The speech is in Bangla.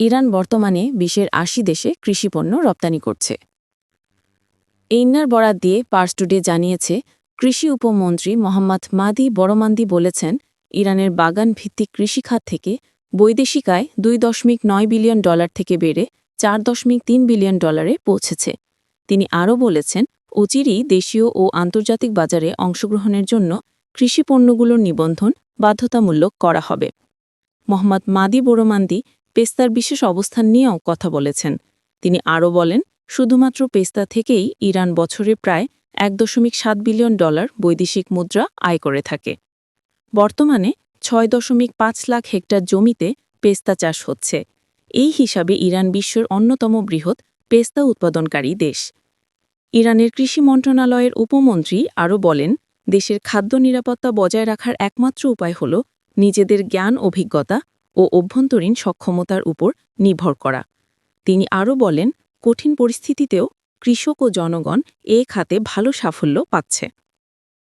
ইরান বর্তমানে বিশ্বের আশি দেশে কৃষিপণ্য রপ্তানি করছে। এইনার বরাত দিয়ে পার্স টুডে জানিয়েছে, কৃষি উপমন্ত্রী মোহাম্মদ মাদি বড়মান্দি বলেছেন, ইরানের বাগান ভিত্তিক কৃষিখাত থেকে বৈদেশিক আয় দুই দশমিক নয় বিলিয়ন ডলার থেকে বেড়ে চার দশমিক তিন বিলিয়ন ডলারে পৌঁছেছে। তিনি আরও বলেছেন, অচিরই দেশীয় ও আন্তর্জাতিক বাজারে অংশগ্রহণের জন্য কৃষিপণ্যগুলোর নিবন্ধন বাধ্যতামূলক করা হবে। মোহাম্মদ মাদি বোরোমান্দি পেস্তার বিশেষ অবস্থান নিয়েও কথা বলেছেন। তিনি আরও বলেন, শুধুমাত্র পেস্তা থেকেই ইরান বছরে প্রায় এক দশমিক সাত বিলিয়ন ডলার বৈদেশিক মুদ্রা আয় করে থাকে। বর্তমানে ছয় দশমিক পাঁচ লাখ হেক্টর জমিতে পেস্তা চাষ হচ্ছে। এই হিসাবে ইরান বিশ্বের অন্যতম বৃহৎ পেস্তা উৎপাদনকারী দেশ। ইরানের কৃষি মন্ত্রণালয়ের উপমন্ত্রী আরও বলেন, দেশের খাদ্য নিরাপত্তা বজায় রাখার একমাত্র উপায় হল নিজেদের জ্ঞান, অভিজ্ঞতা ও অভ্যন্তরীণ সক্ষমতার উপর নির্ভর করা। তিনি আরও বলেন, কঠিন পরিস্থিতিতেও কৃষক ও জনগণ এ খাতে ভালো সাফল্য পাচ্ছে।